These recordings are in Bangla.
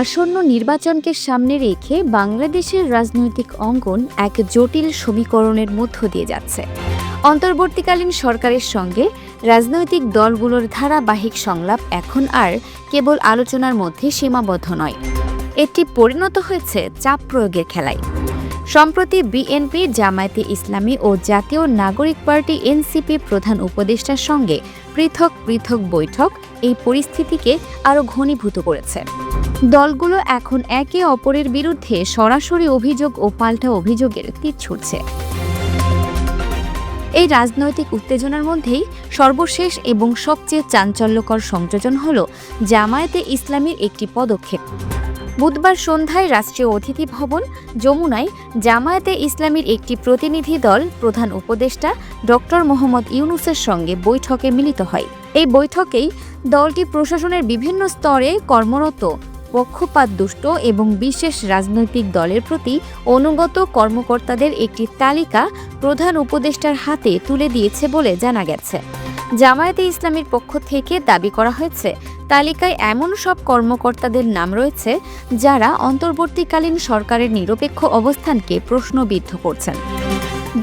আসন্ন নির্বাচনকে সামনে রেখে বাংলাদেশের রাজনৈতিক অঙ্গন এক জটিল সমীকরণের মধ্য দিয়ে যাচ্ছে। অন্তর্বর্তীকালীন সরকারের সঙ্গে রাজনৈতিক দলগুলোর ধারাবাহিক সংলাপ এখন আর কেবল আলোচনার মধ্যে সীমাবদ্ধ নয়। এটি পরিণত হয়েছে চাপ প্রয়োগের খেলায়। সম্প্রতি বিএনপি, জামায়াতে ইসলামী ও জাতীয় নাগরিক পার্টি এনসিপি প্রধান উপদেষ্টার সঙ্গে পৃথক পৃথক বৈঠক এই পরিস্থিতিকে আরও ঘনীভূত করেছে। দলগুলো এখন একে অপরের বিরুদ্ধে সরাসরি অভিযোগ ও পাল্টা অভিযোগের তীর ছুটছে এই রাজনৈতিক উত্তেজনার মধ্যেই সর্বশেষ এবং সবচেয়ে চাঞ্চল্যকর সংযোজন হল জামায়াতে ইসলামীর একটি পদক্ষেপ। বুধবার সন্ধ্যায় রাষ্ট্রীয় অতিথি ভবন যমুনায় জামায়াতে ইসলামীর একটি প্রতিনিধি দল প্রধান উপদেষ্টা ডক্টর মোহাম্মদ ইউনুসের সঙ্গে বৈঠকে মিলিত হয়। এই বৈঠকেই দলটি প্রশাসনের বিভিন্ন স্তরে কর্মরত পক্ষপাত দুষ্ট এবং বিশেষ রাজনৈতিক দলের প্রতি অনুগত কর্মকর্তাদের একটি তালিকা প্রধান উপদেষ্টার হাতে তুলে দিয়েছে বলে জানা গেছে। জামায়াতে ইসলামীর পক্ষ থেকে দাবি করা হয়েছে, তালিকায় এমন সব কর্মকর্তাদের নাম রয়েছে যারা অন্তর্বর্তীকালীন সরকারের নিরপেক্ষ অবস্থানকে প্রশ্নবিদ্ধ করছেন।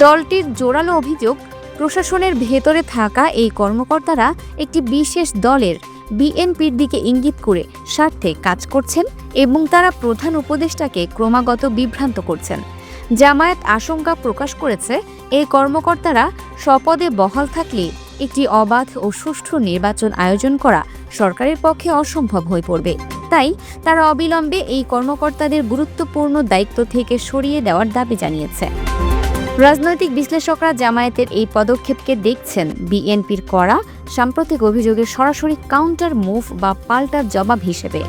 দলটির জোরালো অভিযোগ, প্রশাসনের ভেতরে থাকা এই কর্মকর্তারা একটি বিশেষ দলের বিএনপির দিকে ইঙ্গিত করে স্বার্থে কাজ করছেন এবং তারা প্রধান উপদেষ্টাকে ক্রমাগত বিভ্রান্ত করছেন। জামায়াত আশঙ্কা প্রকাশ করেছে এই কর্মকর্তারা স্বপদে বহাল থাকলে একটি অবাধ ও সুষ্ঠু নির্বাচন আয়োজন করা সরকারের পক্ষে অসম্ভব হয়ে পড়বে। তাই তারা অবিলম্বে এই কর্মকর্তাদের গুরুত্বপূর্ণ দায়িত্ব থেকে সরিয়ে দেওয়ার দাবি জানিয়েছে। রাজনৈতিক বিশ্লেষকরা জামায়াতের এই পদক্ষেপকে দেখছেন বিএনপির করা সাম্প্রতিক অভিযোগের সরাসরি কাউন্টার মুভ বা পাল্টার জবাব হিসেবে।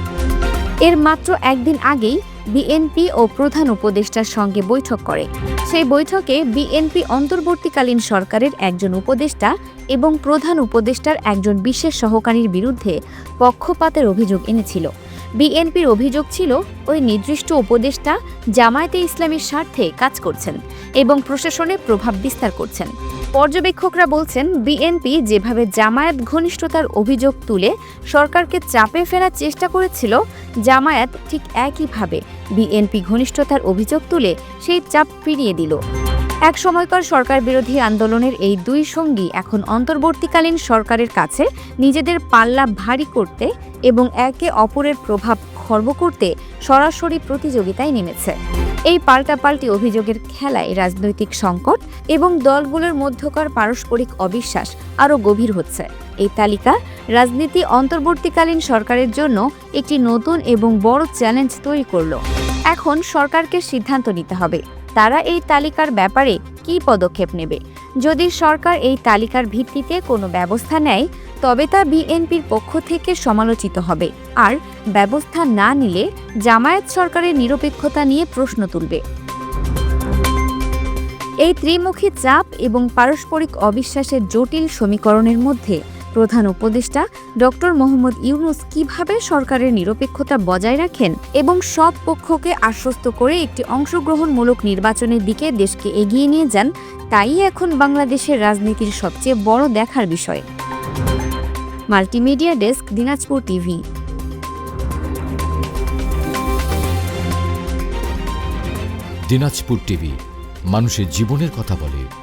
এর মাত্র একদিন আগেই বিএনপি ও প্রধান উপদেষ্টার সঙ্গে বৈঠক করে। সেই বৈঠকে বিএনপি অন্তর্বর্তীকালীন সরকারের একজন উপদেষ্টা এবং প্রধান উপদেষ্টার একজন বিশেষ সহকারীর বিরুদ্ধে পক্ষপাতের অভিযোগ এনেছিল। বিএনপির অভিযোগ ছিল, ওই নির্দিষ্ট উপদেষ্টা জামায়াতে ইসলামীর স্বার্থে কাজ করছেন এবং প্রশাসনে প্রভাব বিস্তার করছেন। পর্যবেক্ষকরা বলছেন, বিএনপি যেভাবে জামায়াত ঘনিষ্ঠতার অভিযোগ তুলে সরকারকে চাপে ফেরার চেষ্টা করেছিল, জামায়াত ঠিক একইভাবে বিএনপি ঘনিষ্ঠতার অভিযোগ তুলে সেই চাপ ফিরিয়ে দিল। এক সময়কার সরকার বিরোধী আন্দোলনের এই দুই সঙ্গী এখন অন্তর্বর্তীকালীন সরকারের কাছে নিজেদের পাল্লা ভারী করতে এবং একে অপরের প্রভাব খর্ব করতে সরাসরি প্রতিযোগিতায় নেমেছে। এই পাল্টাপাল্টি অভিযোগের খেলায় রাজনৈতিক সংকট এবং দলগুলোর মধ্যকার পারস্পরিক অবিশ্বাস আরও গভীর হচ্ছে। এই তালিকা রাজনীতি অন্তর্বর্তীকালীন সরকারের জন্য একটি নতুন এবং বড় চ্যালেঞ্জ তৈরি করল। এখন সরকারকে সিদ্ধান্ত নিতে হবে। তারা এই তালিকার ব্যাপারে কী পদক্ষেপ নেবে? যদি সরকার এই তালিকার ভিত্তিতে কোনো ব্যবস্থা নেয়, তবে তা বিএনপির পক্ষ থেকে সমালোচিত হবে। আর ব্যবস্থা না নিলে জামায়াত সরকারের নিরপেক্ষতা নিয়ে প্রশ্ন তুলবে। এই ত্রিমুখী চাপ এবং পারস্পরিক অবিশ্বাসের জটিল সমীকরণের মধ্যে প্রধান উপদেষ্টা ডক্টর মোহাম্মদ ইউনুস কীভাবে সরকারের নিরপেক্ষতা বজায় রাখেন এবং সব পক্ষকে আশ্বস্ত করে একটি অংশগ্রহণমূলক নির্বাচনের দিকে দেশকে এগিয়ে নিয়ে যান, তাই এখন বাংলাদেশের রাজনীতির সবচেয়ে বড় দেখার বিষয়। Multimedia desk, Dinajpur TV. Dinajpur TV, মানুষের জীবনের কথা বলে।